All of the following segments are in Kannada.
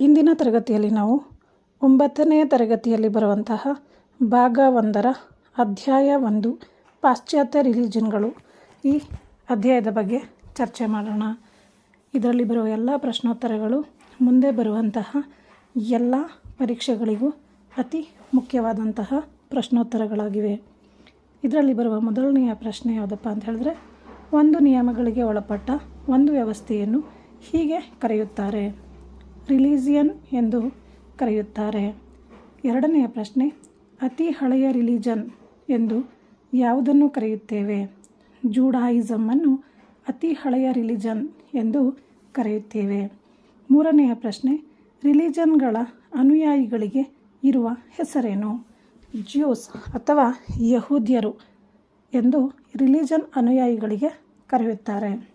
ಇಂದಿನ ತರಗತಿಯಲ್ಲಿ ನಾವು ಒಂಬತ್ತನೆಯ ತರಗತಿಯಲ್ಲಿ ಬರುವಂತಹ ಭಾಗ ಒಂದರ ಅಧ್ಯಾಯ ಒಂದು ಪಾಶ್ಚಾತ್ಯ ರಿಲಿಜನ್ಗಳು. ಈ ಅಧ್ಯಾಯದ ಬಗ್ಗೆ ಚರ್ಚೆ ಮಾಡೋಣ. ಇದರಲ್ಲಿ ಬರುವ ಎಲ್ಲ ಪ್ರಶ್ನೋತ್ತರಗಳು ಮುಂದೆ ಬರುವಂತಹ ಎಲ್ಲ ಪರೀಕ್ಷೆಗಳಿಗೂ ಅತಿ ಮುಖ್ಯವಾದಂತಹ ಪ್ರಶ್ನೋತ್ತರಗಳಾಗಿವೆ. ಇದರಲ್ಲಿ ಬರುವ ಮೊದಲನೆಯ ಪ್ರಶ್ನೆ ಯಾವುದಪ್ಪ ಅಂತ ಹೇಳಿದ್ರೆ, ಒಂದು ನಿಯಮಗಳಿಗೆ ಒಳಪಟ್ಟ ಒಂದು ವ್ಯವಸ್ಥೆಯನ್ನು ಹೀಗೆ ಕರೆಯುತ್ತಾರೆ. ರಿಲೀಜಿಯನ್ ಎಂದು ಕರೆಯುತ್ತಾರೆ. ಎರಡನೆಯ ಪ್ರಶ್ನೆ, ಅತಿ ಹಳೆಯ ರಿಲಿಜನ್ ಎಂದು ಯಾವುದನ್ನು ಕರೆಯುತ್ತೇವೆ? ಜೂಡಾಯಿಸಮನ್ನು ಅತಿ ಹಳೆಯ ರಿಲಿಜನ್ ಎಂದು ಕರೆಯುತ್ತೇವೆ. ಮೂರನೆಯ ಪ್ರಶ್ನೆ, ರಿಲಿಜನ್ಗಳ ಅನುಯಾಯಿಗಳಿಗೆ ಇರುವ ಹೆಸರೇನು? ಜ್ಯೂಸ್ ಅಥವಾ ಯಹೂದ್ಯರು ಎಂದು ರಿಲಿಜನ್ ಅನುಯಾಯಿಗಳಿಗೆ ಕರೆಯುತ್ತಾರೆ.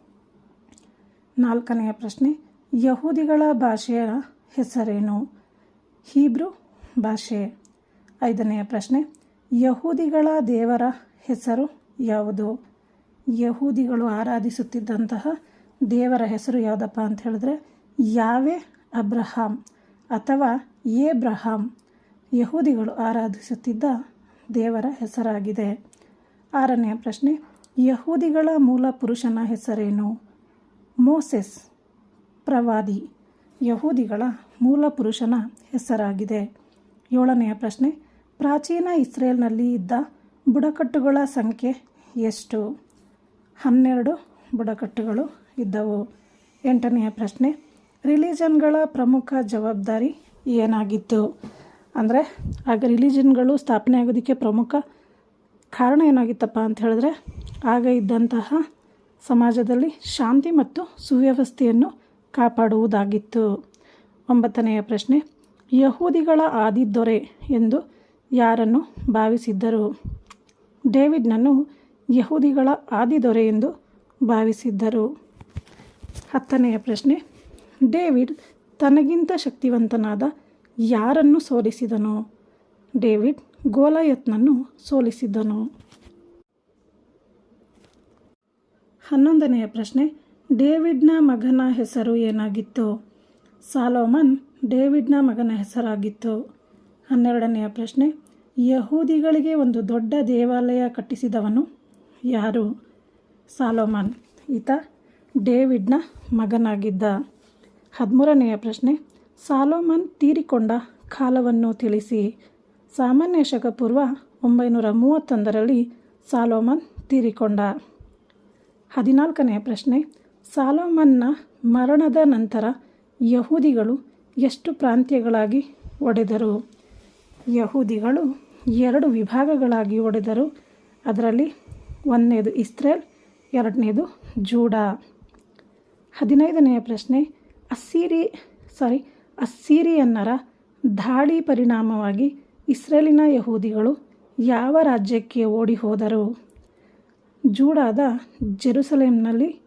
ನಾಲ್ಕನೆಯ ಪ್ರಶ್ನೆ ಯಹೂದಿಗಳ ಭಾಷೆಯ ಹೆಸರೇನು? ಹೀಬ್ರು ಭಾಷೆ. ಐದನೆಯ ಪ್ರಶ್ನೆ, ಯಹೂದಿಗಳ ದೇವರ ಹೆಸರು ಯಾವುದು? ಯಹೂದಿಗಳು ಆರಾಧಿಸುತ್ತಿದ್ದಂತಹ ದೇವರ ಹೆಸರು ಯಾವುದಪ್ಪ ಅಂತ ಹೇಳಿದ್ರೆ, ಯಾವೇ ಅಬ್ರಹಾಂ ಅಥವಾ ಏಬ್ರಹಾಂ ಯಹೂದಿಗಳು ಆರಾಧಿಸುತ್ತಿದ್ದ ದೇವರ ಹೆಸರಾಗಿದೆ. ಆರನೆಯ ಪ್ರಶ್ನೆ, ಯಹೂದಿಗಳ ಮೂಲ ಪುರುಷನ ಹೆಸರೇನು? ಮೋಸೆಸ್. ಪ್ರವಾದಿ ಯಹೂದಿಗಳ ಮೂಲ ಪುರುಷನ ಹೆಸರಾಗಿದೆ. ಏಳನೆಯ ಪ್ರಶ್ನೆ, ಪ್ರಾಚೀನ ಇಸ್ರೇಲ್ನಲ್ಲಿ ಇದ್ದ ಬುಡಕಟ್ಟುಗಳ ಸಂಖ್ಯೆ ಎಷ್ಟು? ಹನ್ನೆರಡು ಬುಡಕಟ್ಟುಗಳು ಇದ್ದವು. ಎಂಟನೆಯ ಪ್ರಶ್ನೆ, ರಿಲಿಜನ್ಗಳ ಪ್ರಮುಖ ಜವಾಬ್ದಾರಿ ಏನಾಗಿತ್ತು? ಅಂದರೆ, ಆಗ ರಿಲಿಜನ್ಗಳು ಸ್ಥಾಪನೆ ಆಗೋದಕ್ಕೆ ಪ್ರಮುಖ ಕಾರಣ ಏನಾಗಿತ್ತಪ್ಪ ಅಂತ ಹೇಳಿದ್ರೆ, ಆಗ ಇದ್ದಂತಹ ಸಮಾಜದಲ್ಲಿ ಶಾಂತಿ ಮತ್ತು ಸುವ್ಯವಸ್ಥೆಯನ್ನು ಕಾಪಾಡುವುದಾಗಿತ್ತು. ಒಂಬತ್ತನೆಯ ಪ್ರಶ್ನೆ, ಯಹೂದಿಗಳ ಆದಿದೊರೆ ಎಂದು ಯಾರನ್ನು ಭಾವಿಸಿದ್ದರು? ಡೇವಿಡ್ನನ್ನು ಯಹೂದಿಗಳ ಆದಿದೊರೆ ಎಂದು ಭಾವಿಸಿದ್ದರು. ಹತ್ತನೆಯ ಪ್ರಶ್ನೆ, ಡೇವಿಡ್ ತನಗಿಂತ ಶಕ್ತಿವಂತನಾದ ಯಾರನ್ನು ಸೋಲಿಸಿದನು? ಡೇವಿಡ್ ಗೋಲಯತ್ನನ್ನು ಸೋಲಿಸಿದ್ದನು. ಹನ್ನೊಂದನೆಯ ಪ್ರಶ್ನೆ ಡೇವಿಡ್ನ ಮಗನ ಹೆಸರು ಏನಾಗಿತ್ತು? ಸಾಲೋಮನ್ ಡೇವಿಡ್ನ ಮಗನ ಹೆಸರಾಗಿತ್ತು. ಹನ್ನೆರಡನೆಯ ಪ್ರಶ್ನೆ, ಯಹೂದಿಗಳಿಗೆ ಒಂದು ದೊಡ್ಡ ದೇವಾಲಯ ಕಟ್ಟಿಸಿದವನು ಯಾರು? ಸಾಲೋಮನ್, ಈತ ಡೇವಿಡ್ನ ಮಗನಾಗಿದ್ದ. ಹದಿಮೂರನೆಯ ಪ್ರಶ್ನೆ, ಸಾಲೋಮನ್ ತೀರಿಕೊಂಡ ಕಾಲವನ್ನು ತಿಳಿಸಿ. ಸಾಮಾನ್ಯ ಶಕ ಪೂರ್ವ ಒಂಬೈನೂರ ಮೂವತ್ತೊಂದರಲ್ಲಿ ಸಾಲೋಮನ್ ತೀರಿಕೊಂಡ. ಹದಿನಾಲ್ಕನೆಯ ಪ್ರಶ್ನೆ ಸಾಲೋಮನ್ನ ಮರಣದ ನಂತರ ಯಹೂದಿಗಳು ಎಷ್ಟು ಪ್ರಾಂತ್ಯಗಳಾಗಿ ಒಡೆದರು? ಯಹೂದಿಗಳು ಎರಡು ವಿಭಾಗಗಳಾಗಿ ಒಡೆದರು. ಅದರಲ್ಲಿ ಒಂದನೇದು ಇಸ್ರೇಲ್, ಎರಡನೇದು ಜೂಡಾ. ಹದಿನೈದನೆಯ ಪ್ರಶ್ನೆ, ಅಸ್ಸೀರಿ ಸಾರಿ ಅಸ್ಸೀರಿಯನ್ನರ ದಾಳಿ ಪರಿಣಾಮವಾಗಿ ಇಸ್ರೇಲಿನ ಯಹೂದಿಗಳು ಯಾವ ರಾಜ್ಯಕ್ಕೆ ಓಡಿ ಹೋದರು ಜೂಡಾದ ಜೆರುಸಲೇಮ್ನಲ್ಲಿ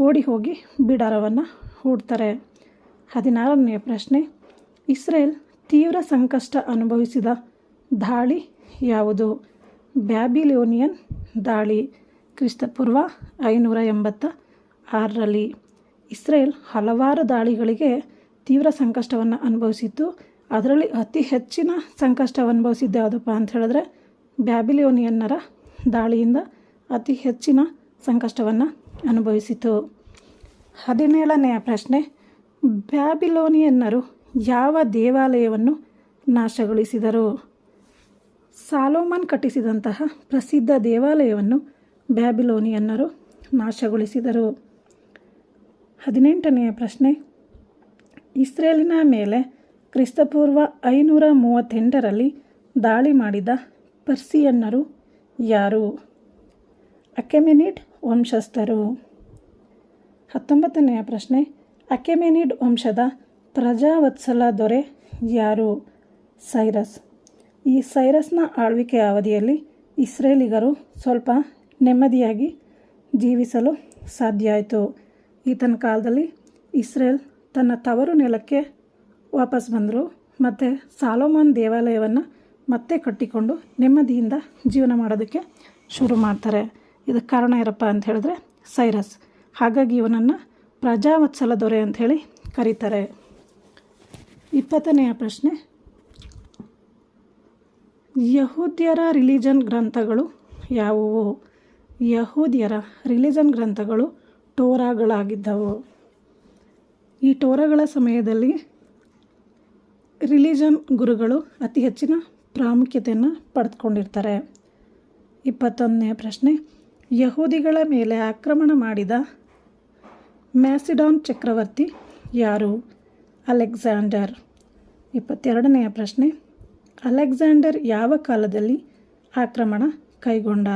ಓಡಿ ಹೋಗಿ ಬಿಡಾರವನ್ನು ಹೂಡ್ತಾರೆ. ಹದಿನಾರನೆಯ ಪ್ರಶ್ನೆ, ಇಸ್ರೇಲ್ ತೀವ್ರ ಸಂಕಷ್ಟ ಅನುಭವಿಸಿದ ದಾಳಿ ಯಾವುದು? ಬ್ಯಾಬಿಲೋನಿಯನ್ ದಾಳಿ, ಕ್ರಿಸ್ತಪೂರ್ವ ಐನೂರ ಎಂಬತ್ತ ಆರರಲ್ಲಿ. ಇಸ್ರೇಲ್ ಹಲವಾರು ದಾಳಿಗಳಿಗೆ ತೀವ್ರ ಸಂಕಷ್ಟವನ್ನು ಅನುಭವಿಸಿತ್ತು. ಅದರಲ್ಲಿ ಅತಿ ಹೆಚ್ಚಿನ ಸಂಕಷ್ಟ ಅನುಭವಿಸಿದ್ದು ಯಾವುದಪ್ಪ ಅಂತ ಹೇಳಿದ್ರೆ ಬ್ಯಾಬಿಲಿಯೋನಿಯನ್ನರ ದಾಳಿಯಿಂದ ಅತಿ ಹೆಚ್ಚಿನ ಸಂಕಷ್ಟವನ್ನು ಅನುಭವಿಸಿತು. ಹದಿನೇಳನೆಯ ಪ್ರಶ್ನೆ, ಬ್ಯಾಬಿಲೋನಿಯನ್ನರು ಯಾವ ದೇವಾಲಯವನ್ನು ನಾಶಗೊಳಿಸಿದರು? ಸಾಲೋಮನ್ ಕಟ್ಟಿಸಿದಂತಹ ಪ್ರಸಿದ್ಧ ದೇವಾಲಯವನ್ನು ಬ್ಯಾಬಿಲೋನಿಯನ್ನರು ನಾಶಗೊಳಿಸಿದರು. ಹದಿನೆಂಟನೆಯ ಪ್ರಶ್ನೆ, ಇಸ್ರೇಲಿನ ಮೇಲೆ ಕ್ರಿಸ್ತಪೂರ್ವ ಐನೂರ ಮೂವತ್ತೆಂಟರಲ್ಲಿ ದಾಳಿ ಮಾಡಿದ ಪರ್ಸಿಯನ್ನರು ಯಾರು? ಅಕೆಮೆನಿಡ್ ವಂಶಸ್ಥರು. ಹತ್ತೊಂಬತ್ತನೆಯ ಪ್ರಶ್ನೆ, ಅಕೆಮೆನಿಡ್ ವಂಶದ ಪ್ರಜಾವತ್ಸಲ ದೊರೆ ಯಾರು? ಸೈರಸ್. ಈ ಸೈರಸ್ನ ಆಳ್ವಿಕೆಯ ಅವಧಿಯಲ್ಲಿ ಇಸ್ರೇಲಿಗರು ಸ್ವಲ್ಪ ನೆಮ್ಮದಿಯಾಗಿ ಜೀವಿಸಲು ಸಾಧ್ಯ ಆಯಿತು. ಈತನ ಕಾಲದಲ್ಲಿ ಇಸ್ರೇಲ್ ತನ್ನ ತವರು ನೆಲಕ್ಕೆ ವಾಪಸ್ ಬಂದರು, ಮತ್ತು ಸಾಲೋಮಾನ್ ದೇವಾಲಯವನ್ನು ಮತ್ತೆ ಕಟ್ಟಿಕೊಂಡು ನೆಮ್ಮದಿಯಿಂದ ಜೀವನ ಮಾಡೋದಕ್ಕೆ ಶುರು ಮಾಡ್ತಾರೆ. ಇದಕ್ಕೆ ಕಾರಣ ಇರಪ್ಪ ಅಂತ ಹೇಳಿದ್ರೆ ಸೈರಸ್. ಹಾಗಾಗಿ ಇವನನ್ನು ಪ್ರಜಾವತ್ಸಲ ದೊರೆ ಅಂಥೇಳಿ ಕರೀತಾರೆ. ಇಪ್ಪತ್ತನೆಯ ಪ್ರಶ್ನೆ. ಯಹೂದ್ಯರ ರಿಲಿಜನ್ ಗ್ರಂಥಗಳು ಯಾವುವು? ಯಹೂದ್ಯರ ರಿಲಿಜನ್ ಗ್ರಂಥಗಳು ಟೋರಾಗಳಾಗಿದ್ದವು. ಈ ಟೋರಾಗಳ ಸಮಯದಲ್ಲಿ ರಿಲಿಜನ್ ಗುರುಗಳು ಅತಿ ಹೆಚ್ಚಿನ ಪ್ರಾಮುಖ್ಯತೆಯನ್ನು ಪಡೆದುಕೊಂಡಿರ್ತಾರೆ. ಇಪ್ಪತ್ತೊಂದನೆಯ ಪ್ರಶ್ನೆ. ಯಹೂದಿಗಳ ಮೇಲೆ ಆಕ್ರಮಣ ಮಾಡಿದ ಮ್ಯಾಸಿಡಾನ್ ಚಕ್ರವರ್ತಿ ಯಾರು? ಅಲೆಕ್ಸಾಂಡರ್. ಇಪ್ಪತ್ತೆರಡನೆಯ ಪ್ರಶ್ನೆ. ಅಲೆಕ್ಸಾಂಡರ್ ಯಾವ ಕಾಲದಲ್ಲಿ ಆಕ್ರಮಣ ಕೈಗೊಂಡ?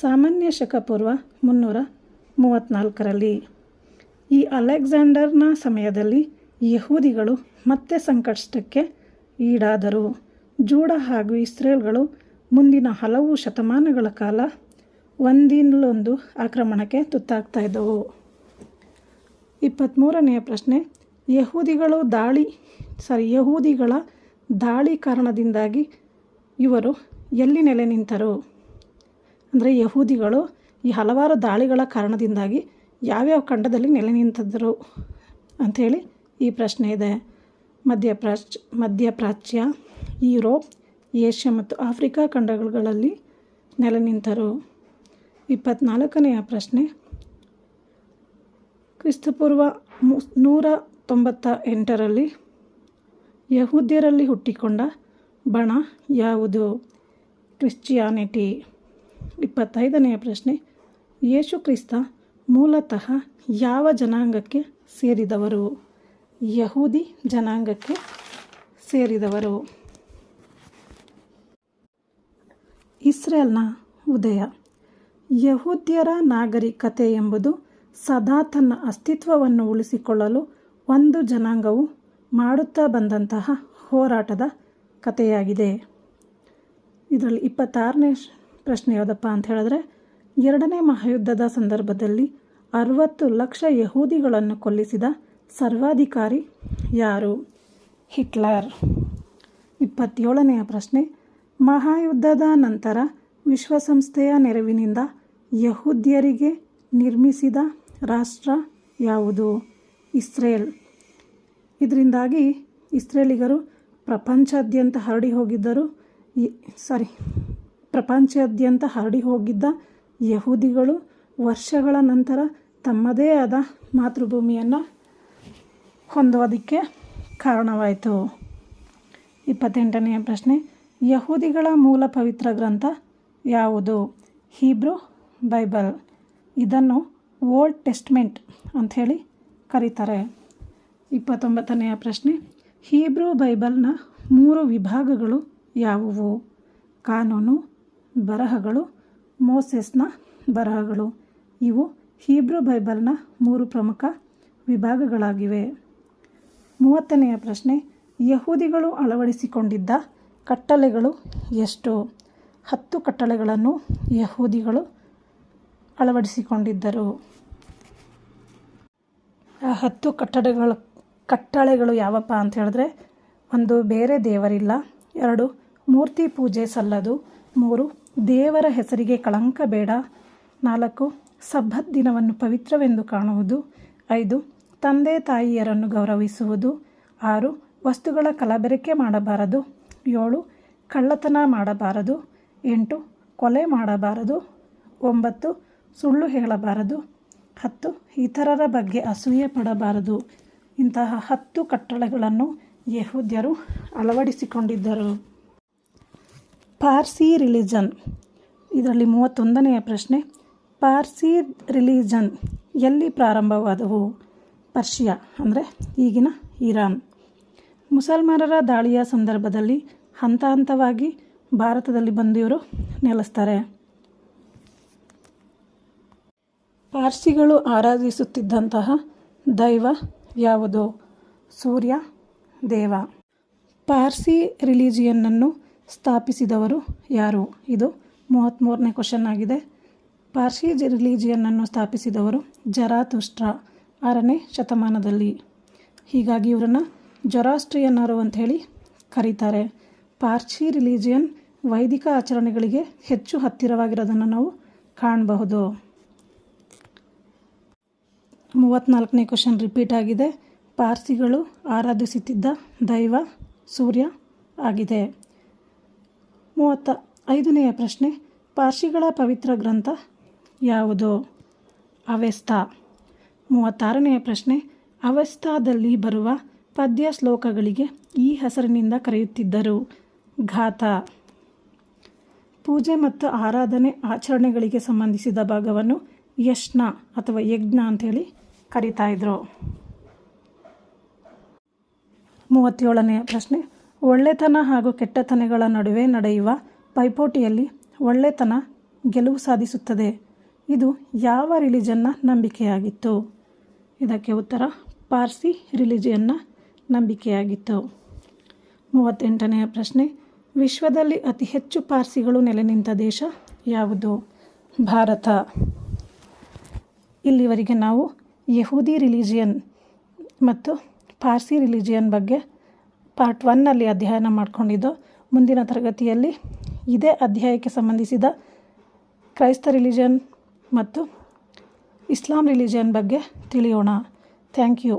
ಸಾಮಾನ್ಯ ಶಕ ಪೂರ್ವ ಮುನ್ನೂರ ಮೂವತ್ತ್ನಾಲ್ಕರಲ್ಲಿ ಈ ಅಲೆಕ್ಸಾಂಡರ್ನ ಸಮಯದಲ್ಲಿ ಯಹೂದಿಗಳು ಮತ್ತೆ ಸಂಕಷ್ಟಕ್ಕೆ ಈಡಾದರು. ಜೂಡ ಹಾಗೂ ಇಸ್ರೇಲ್ಗಳು ಮುಂದಿನ ಹಲವು ಶತಮಾನಗಳ ಕಾಲ ಒಂದಿಲ್ಲೊಂದು ಆಕ್ರಮಣಕ್ಕೆ ತುತ್ತಾಗ್ತಾ ಇದ್ದವು. ಇಪ್ಪತ್ತ್ಮೂರನೆಯ ಪ್ರಶ್ನೆ, ಯಹೂದಿಗಳು ದಾಳಿ ಸಾರಿ ಯಹೂದಿಗಳ ದಾಳಿ ಕಾರಣದಿಂದಾಗಿ ಇವರು ಎಲ್ಲಿ ನೆಲೆ ನಿಂತರು? ಅಂದರೆ ಯಹೂದಿಗಳು ಈ ಹಲವಾರು ದಾಳಿಗಳ ಕಾರಣದಿಂದಾಗಿ ಯಾವ್ಯಾವ ಖಂಡದಲ್ಲಿ ನೆಲೆ ನಿಂತಿದ್ದರು ಅಂಥೇಳಿ ಈ ಪ್ರಶ್ನೆ ಇದೆ. ಮಧ್ಯ ಮಧ್ಯಪ್ರಾಚ್ ಮಧ್ಯಪ್ರಾಚ್ಯ, ಯುರೋಪ್, ಏಷ್ಯಾ ಮತ್ತು ಆಫ್ರಿಕಾ ಖಂಡಗಳಲ್ಲಿ ನೆಲೆ ನಿಂತರು. ಇಪ್ಪತ್ತ್ನಾಲ್ಕನೆಯ ಪ್ರಶ್ನೆ. ಕ್ರಿಸ್ತಪೂರ್ವ ನೂರ ತೊಂಬತ್ತ ಎಂಟರಲ್ಲಿ ಯಹೂದ್ಯರಲ್ಲಿ ಹುಟ್ಟಿಕೊಂಡ ಬಣ ಯಾವುದು? ಕ್ರಿಶ್ಚಿಯಾನಿಟಿ. ಇಪ್ಪತ್ತೈದನೆಯ ಪ್ರಶ್ನೆ. ಯೇಸು ಕ್ರಿಸ್ತ ಮೂಲತಃ ಯಾವ ಜನಾಂಗಕ್ಕೆ ಸೇರಿದವರು? ಯಹೂದಿ ಜನಾಂಗಕ್ಕೆ ಸೇರಿದವರು. ಇಸ್ರೇಲ್ನ ಉದಯ. ಯಹೂದ್ಯರ ನಾಗರಿಕತೆ ಎಂಬುದು ಸದಾ ತನ್ನ ಅಸ್ತಿತ್ವವನ್ನು ಉಳಿಸಿಕೊಳ್ಳಲು ಒಂದು ಜನಾಂಗವು ಮಾಡುತ್ತಾ ಬಂದಂತಹ ಹೋರಾಟದ ಕಥೆಯಾಗಿದೆ. ಇದರಲ್ಲಿ ಇಪ್ಪತ್ತಾರನೇ ಪ್ರಶ್ನೆ ಯಾವುದಪ್ಪ ಅಂತ ಹೇಳಿದ್ರೆ, ಎರಡನೇ ಮಹಾಯುದ್ಧದ ಸಂದರ್ಭದಲ್ಲಿ ಅರವತ್ತು ಲಕ್ಷ ಯಹೂದಿಗಳನ್ನು ಕೊಲ್ಲಿಸಿದ ಸರ್ವಾಧಿಕಾರಿ ಯಾರು? ಹಿಟ್ಲರ್. ಇಪ್ಪತ್ತೇಳನೆಯ ಪ್ರಶ್ನೆ, ಮಹಾಯುದ್ಧದ ನಂತರ ವಿಶ್ವಸಂಸ್ಥೆಯ ನೆರವಿನಿಂದ ಯಹೂದ್ಯರಿಗೆ ನಿರ್ಮಿಸಿದ ರಾಷ್ಟ್ರ ಯಾವುದು? ಇಸ್ರೇಲ್. ಇದರಿಂದಾಗಿ ಇಸ್ರೇಲಿಗರು ಪ್ರಪಂಚಾದ್ಯಂತ ಹರಡಿ ಹೋಗಿದ್ದರು. ಸಾರಿ ಪ್ರಪಂಚಾದ್ಯಂತ ಹರಡಿ ಹೋಗಿದ್ದ ಯಹೂದಿಗಳು ವರ್ಷಗಳ ನಂತರ ತಮ್ಮದೇ ಆದ ಮಾತೃಭೂಮಿಯನ್ನು ಹೊಂದೋದಕ್ಕೆ ಕಾರಣವಾಯಿತು. ಇಪ್ಪತ್ತೆಂಟನೆಯ ಪ್ರಶ್ನೆ, ಯಹೂದಿಗಳ ಮೂಲ ಪವಿತ್ರ ಗ್ರಂಥ ಯಾವುದು? Hebrew Bible. ಇದನ್ನು ಓಲ್ಡ್ ಟೆಸ್ಟ್ಮೆಂಟ್ ಅಂಥೇಳಿ ಕರೀತಾರೆ. ಇಪ್ಪತ್ತೊಂಬತ್ತನೆಯ ಪ್ರಶ್ನೆ, ಹೀಬ್ರೂ ಬೈಬಲ್ನ ಮೂರು ವಿಭಾಗಗಳು ಯಾವುವು? ಕಾನೂನು, ಬರಹಗಳು, ಮೋಸೆಸ್ನ ಬರಹಗಳು. ಇವು ಹೀಬ್ರೂ ಬೈಬಲ್ನ ಮೂರು ಪ್ರಮುಖ ವಿಭಾಗಗಳಾಗಿವೆ. ಮೂವತ್ತನೆಯ ಪ್ರಶ್ನೆ, ಯಹೂದಿಗಳು ಅಳವಡಿಸಿಕೊಂಡಿದ್ದ ಕಟ್ಟಳೆಗಳು ಎಷ್ಟು? ಹತ್ತು ಕಟ್ಟಳೆಗಳನ್ನು ಯಹೂದಿಗಳು ಅಳವಡಿಸಿಕೊಂಡಿದ್ದರು. ಆ ಹತ್ತು ಕಟ್ಟಡಗಳು, ಕಟ್ಟಳೆಗಳು ಯಾವಪ್ಪ ಅಂತ ಹೇಳಿದ್ರೆ ಒಂದು ಬೇರೆ ದೇವರಿಲ್ಲ, ಎರಡು ಮೂರ್ತಿ ಪೂಜೆ ಸಲ್ಲದು, ಮೂರು ದೇವರ ಹೆಸರಿಗೆ ಕಳಂಕ ಬೇಡ, ನಾಲ್ಕು ಸಬ್ಬತ್ ದಿನವನ್ನು ಪವಿತ್ರವೆಂದು ಕಾಣುವುದು, ಐದು ತಂದೆ ತಾಯಿಯರನ್ನು ಗೌರವಿಸುವುದು, ಆರು ವಸ್ತುಗಳ ಕಲಬೆರಕೆ ಮಾಡಬಾರದು, ಏಳು ಕಳ್ಳತನ ಮಾಡಬಾರದು, ಎಂಟು ಕೊಲೆ ಮಾಡಬಾರದು, ಒಂಬತ್ತು ಸುಳ್ಳು ಹೇಳಬಾರದು. ಹತ್ತು, ಇತರರ ಬಗ್ಗೆ ಅಸೂಯೆ ಪಡಬಾರದು. ಇಂತಹ ಹತ್ತು ಕಟ್ಟಳೆಗಳನ್ನು ಯಹೂದ್ಯರು ಅಳವಡಿಸಿಕೊಂಡಿದ್ದರು. ಪಾರ್ಸಿ ರಿಲಿಜನ್. ಇದರಲ್ಲಿ ಮೂವತ್ತೊಂದನೆಯ ಪ್ರಶ್ನೆ. ಪಾರ್ಸಿ ರಿಲಿಜನ್ ಎಲ್ಲಿ ಪ್ರಾರಂಭವಾದವು? ಪರ್ಷಿಯಾ, ಅಂದರೆ ಈಗಿನ ಇರಾನ್. ಮುಸಲ್ಮಾನರ ದಾಳಿಯ ಸಂದರ್ಭದಲ್ಲಿ ಹಂತ ಹಂತವಾಗಿ ಭಾರತದಲ್ಲಿ ಬಂದಿವರು ನೆಲೆಸ್ತಾರೆ. ಪಾರ್ಸಿಗಳು ಆರಾಧಿಸುತ್ತಿದ್ದಂತಹ ದೈವ ಯಾವುದು? ಸೂರ್ಯ, ದೇವ. ಪಾರ್ಸಿ ರಿಲಿಜಿಯನ್ನನ್ನು ಸ್ಥಾಪಿಸಿದವರು ಯಾರು? ಇದು ಮೂವತ್ತ್ಮೂರನೇ ಕ್ವಶನ್ ಆಗಿದೆ. ಪಾರ್ಸಿ ರಿಲಿಜಿಯನ್ನನ್ನು ಸ್ಥಾಪಿಸಿದವರು ಜರಾತುಷ್ಟ್ರ, ಆರನೇ ಶತಮಾನದಲ್ಲಿ. ಹೀಗಾಗಿ ಇವರನ್ನು ಜೊರಾಸ್ಟ್ರಿಯನ್ನರು ಅಂಥೇಳಿ ಕರೀತಾರೆ. ಪಾರ್ಸಿ ರಿಲಿಜಿಯನ್ ವೈದಿಕ ಆಚರಣೆಗಳಿಗೆ ಹೆಚ್ಚು ಹತ್ತಿರವಾಗಿರೋದನ್ನು ನಾವು ಕಾಣಬಹುದು. ಮೂವತ್ತ್ನಾಲ್ಕನೇ ಕ್ವಶನ್ ರಿಪೀಟ್ ಆಗಿದೆ. ಪಾರ್ಸಿಗಳು ಆರಾಧಿಸುತ್ತಿದ್ದ ದೈವ ಸೂರ್ಯ ಆಗಿದೆ. ಮೂವತ್ತ ಐದನೆಯ ಪ್ರಶ್ನೆ, ಪಾರ್ಸಿಗಳ ಪವಿತ್ರ ಗ್ರಂಥ ಯಾವುದು? ಅವೆಸ್ತಾ ಮೂವತ್ತಾರನೆಯ ಪ್ರಶ್ನೆ ಅವೆಸ್ತಾದಲ್ಲಿ ಬರುವ ಪದ್ಯ ಶ್ಲೋಕಗಳಿಗೆ ಈ ಹೆಸರಿನಿಂದ ಕರೆಯುತ್ತಿದ್ದರು. ಘಾತ. ಪೂಜೆ ಮತ್ತು ಆರಾಧನೆ ಆಚರಣೆಗಳಿಗೆ ಸಂಬಂಧಿಸಿದ ಭಾಗವನ್ನು ಯಶ್ನ ಅಥವಾ ಯಜ್ಞ ಅಂಥೇಳಿ ಕರೀತಾ ಇದ್ರು ಮೂವತ್ತೇಳನೆಯ ಪ್ರಶ್ನೆ. ಒಳ್ಳೆತನ ಹಾಗೂ ಕೆಟ್ಟತನಗಳ ನಡುವೆ ನಡೆಯುವ ಪೈಪೋಟಿಯಲ್ಲಿ ಒಳ್ಳೆತನ ಗೆಲುವು ಸಾಧಿಸುತ್ತದೆ. ಇದು ಯಾವ ರಿಲಿಜನ್ನ ನಂಬಿಕೆಯಾಗಿತ್ತು? ಇದಕ್ಕೆ ಉತ್ತರ, ಪಾರ್ಸಿ ರಿಲಿಜಿಯನ್ನ ನಂಬಿಕೆಯಾಗಿತ್ತು. ಮೂವತ್ತೆಂಟನೆಯ ಪ್ರಶ್ನೆ. ವಿಶ್ವದಲ್ಲಿ ಅತಿ ಹೆಚ್ಚು ಪಾರ್ಸಿಗಳು ನೆಲೆ ನಿಂತ ದೇಶ ಯಾವುದು? ಭಾರತ. ಇಲ್ಲಿವರೆಗೆ ನಾವು ಯಹೂದಿ ರಿಲಿಜಿಯನ್ ಮತ್ತು ಪಾರ್ಸಿ ರಿಲಿಜಿಯನ್ ಬಗ್ಗೆ ಪಾರ್ಟ್ ಒನ್ನಲ್ಲಿ ಅಧ್ಯಯನ ಮಾಡಿಕೊಂಡಿದ್ದು, ಮುಂದಿನ ತರಗತಿಯಲ್ಲಿ ಇದೇ ಅಧ್ಯಾಯಕ್ಕೆ ಸಂಬಂಧಿಸಿದ ಕ್ರೈಸ್ತ ರಿಲಿಜನ್ ಮತ್ತು ಇಸ್ಲಾಂ ರಿಲಿಜಿಯನ್ ಬಗ್ಗೆ ತಿಳಿಯೋಣ. Thank you.